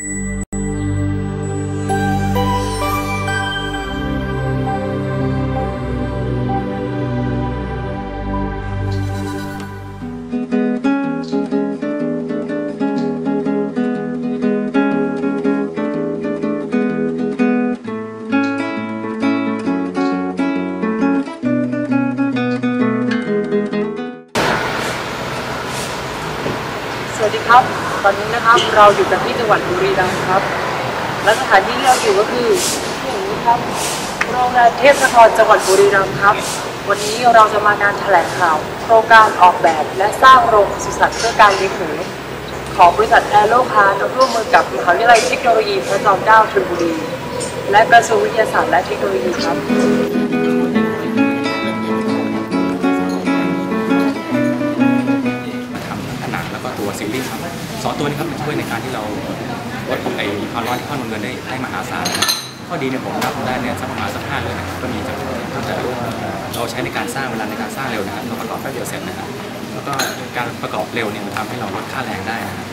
สวัสดีครับ ตอนนี้นะครับเราอยู่กันที่จังหวัดบุรีรัมย์ครับ และสถานที่ที่เราอยู่ก็คือที่นี้ครับโรงแรมเทพนครจังหวัดบุรีรัมย์ครับ วันนี้เราจะมางานแถลงข่าว โครงการออกแบบและสร้างโรงปศุสัตว์เพื่อการเลี้ยงหมูของบริษัทแอโรพาร์ร่วมมือกับมหาวิทยาลัยเทคโนโลยีพระจอมเกล้าธนบุรี และกระทรวงวิทยาศาสตร์และเทคโนโลยีครับ แล้วก็ตัวซีรีส์ครับสองตัวนี้ครับมันช่วยในการที่เราลดไอความร้อนที่เข้าโรงเรือนได้ได้มหาศาลนะครับข้อดีเนี่ยผมรับได้เนี่ยสักประมาณสักห้าเรือนะครับก็มีจากตั้งแต่เราใช้ในการสร้างเวลาในการสร้างเร็วนะครับเราประกอบแป๊บเดียวเสร็จนะครับแล้วก็การประกอบเร็วเนี่ยมันทำให้เราลดค่าแรงได้นะครับ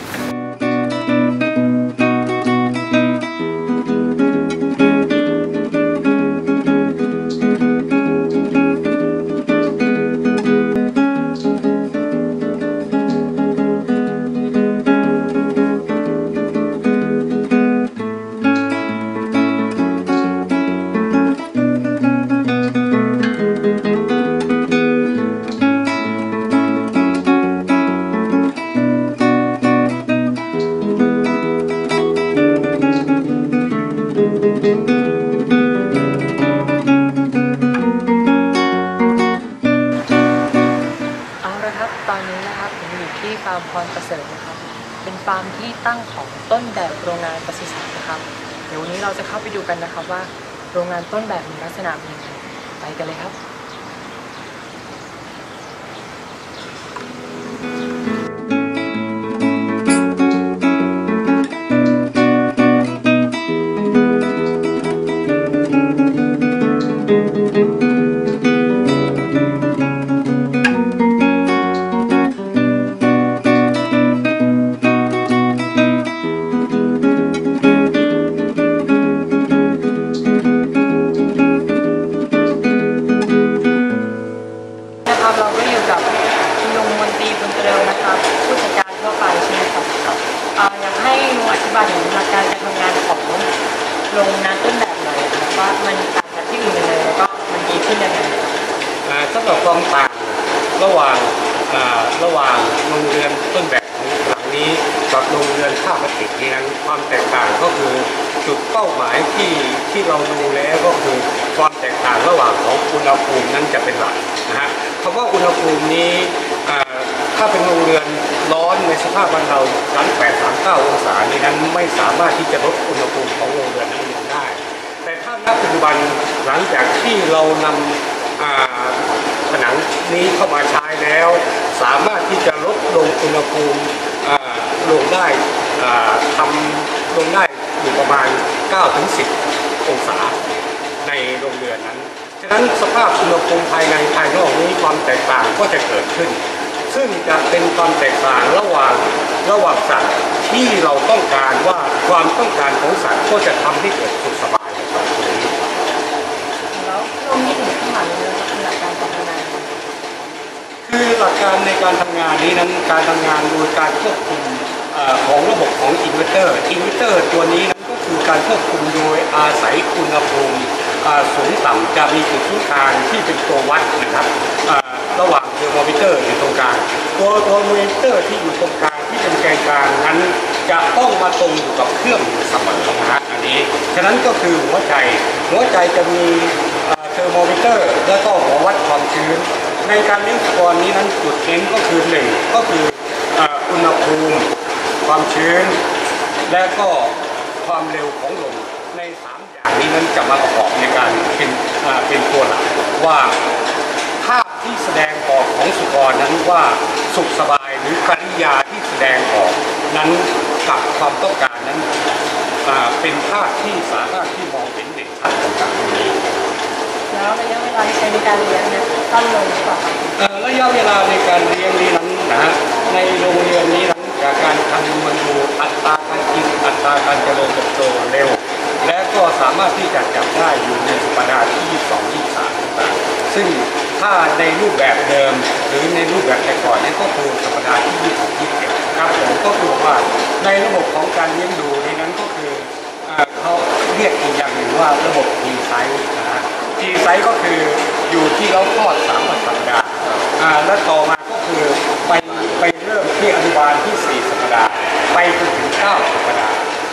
รประเสริฐนะครับ เป็นฟาร์มที่ตั้งของต้นแบบโรงงานปศุสัตว์นะครับเดี๋ยววันนี้เราจะเข้าไปดูกันนะครับว่า โรงงานต้นแบบมีลักษณะเป็นยังไงไปกันเลยครับาอยากให้ลุงอธิบายถึงหลักการการทำงานของโรงงานต้นแบบหน่อยนะครับว่ามันต่างจากที่อื่นยังไงแล้วก็มันดีขึ้นยังไงครับอ่าสำหรับความต่างระหว่างอ่าระหว่างโรงเรือนต้นแบบหลังนี้กับโรงเรือนข้าวพลาสติกนี้นั้นความแตกต่างก็คือจุดเป้าหมายที่ที่เราดูแล้วก็คือความแตกต่างระหว่างของอุณหภูมินั้นจะเป็นหลักนะฮะคำว่าอุณหภูมินี้ ถ้าเป็นโรงเรือนร้อนในสภาพบ้านเราสันแปดสามเก้าองศานี้นั้นไม่สามารถที่จะลดอุณหภูมิของโรงเรือนนั้นลงได้ แต่ถ้าณปัจจุบันหลังจากที่เรานำผนังนี้เข้ามาใช้แล้ว สามารถที่จะลดลงอุณหภูมิลงได้ทำลงได้อยู่ประมาณ 9-10 องศาในโรงเรือนนั้น ฉะนั้นสภาพอุณหภูมิภายในภายนอกนี้ความแตกต่างก็จะเกิดขึ้น ซึ่งจะเป็นความแตกต่างระหว่างระหว่างสัตว์ที่เราต้องการว่าความต้องการของสัตว์ก็จะทำให้เกิดสุขสบายกับตรงนี้แล้วช่วงนี้ถึงข้างหลังเลยนะครับหลักการการทำงานคือหลักการในการทำงานนี้นั้นการทำงานโดยการควบคุมอของระบบของอินเวอร์เตอร์อินเวอร์เตอร์ตัวนี้นั้นก็คือการควบคุมโดยอาศัยอุณหภูมิสูงต่ำจะมีจุดศูนย์กลางที่เป็นตัววัดนะครับ ระหว่างเทอร์โมมิเตอร์อยู่ตรงกลางตัวเทอร์โมมิเตอร์ที่อยู่ตรงกลางที่เป็นแกนกลางนั้น จะต้องมาตรงอยู่กับเครื่องอยู่เสมอนะฮะอันนี้ฉะนั้นก็คือหัวใจหัวใจจะมีเทอร์โมมิเตอร์ แล้วก็หัววัดความชื้น ในการเลี้ยงสุกรนี้นั้นจุดเน้นก็คือหนึ่งก็คืออุณหภูมิความชื้น และก็ความเร็วของลมในสามอย่างนี้นั้นจะมาประกอบในการเป็นเป็นตัวหลักว่า ที่แสดงออกของสุกรนั้นว่าสุขสบายหรือกริยาที่แสดงออกนั้นกับความต้องการนั้นอ่าเป็นภาพที่สามารถที่มองเห็นเด่นชัดต่างๆตรงนี้แล้วระยะเวลาที่ใช้ในการเลี้ยงเนี่ยสั้นลงหรือเปล่าครับเอ่อระยะเวลาในการเลี้ยงนี้นั้นนะฮะในโรงเรียนนี้นั้นจากการคำนวณดูอัตราการกินออัตราการเจริญเติบโตเร็ว และก็สามารถที่จะจับได้อยู่ในสัปดาห์ที่ 22 23ต่างๆซึ่ง ถ้าในรูปแบบเดิม หรือในรูปแบบแต่ก่อนนี่ก็คือสัปดาห์ที่26 27ครับผมก็คือว่าในระบบของการเลี้ยงดูในนั้นก็คืออ่าเขาเรียกอีกอย่างหนึ่งว่าระบบ T size นะฮะ T size ก็คืออยู่ที่เราคลอด3สัปดาห์และต่อมาก็คือไปไปเริ่มที่อนุบาลที่4สัปดาห์ไปจนถึง9สัปดา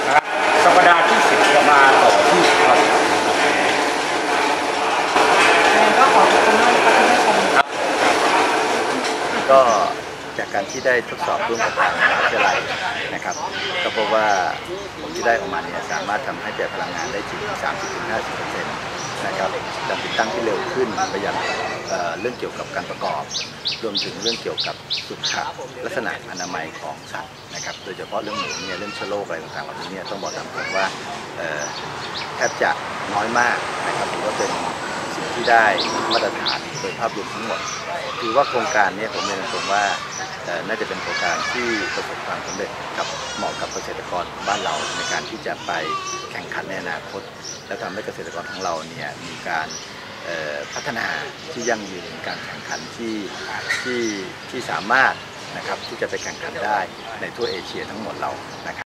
ะฮะสัปดาห์ที่ 10 จะมาต่อที่สัปดาห์ ยังไงก็ขอขอบคุณมากนะคะที่ให้ชม ก็จา การที่ได้ทดสอบร่วมกับทางมหาวิทยาลัยนะครับก็พบว่าผลที่ได้ออกมาเนี่ยสามารถทำให้ประหยัดพลังงานได้ถึง30-50%นะครับการติดตั้งที่เร็วขึ้นประหยัดเเรื่องเกี่ยวกับการประกอบ รวมถึงเรื่องเกี่ยวกับสุขลักษณะอนามัยของสัตว์นะครับ โดยเฉพาะเรื่องหมูเนี่ยเรื่องเชื้อโรคอะไรต่างๆเหล่านี้เนี่ยต้องบอกตามตรงว่าแทบจะน้อยมากนะครับถือว่าเป็นสิ่งที่ได้มาตรฐานโดยภาพรวมทั้งหมดถือว่าโครงการนี้ผมเรียนตรงว่า น่าจะเป็นโครงการที่ประสบความสำเร็จกับเหมาะกับเกษตรกรบ้านเราในการที่จะไปแข่งขันในอนาคต และทำให้เกษตรกรของเราเนี่ยมีการพัฒนาที่ยั่งยืนการแข่งขันที่ที่ที่สามารถนะครับที่จะไปแข่งขันได้ในทั่วเอเชียทั้งหมดเรานะครับ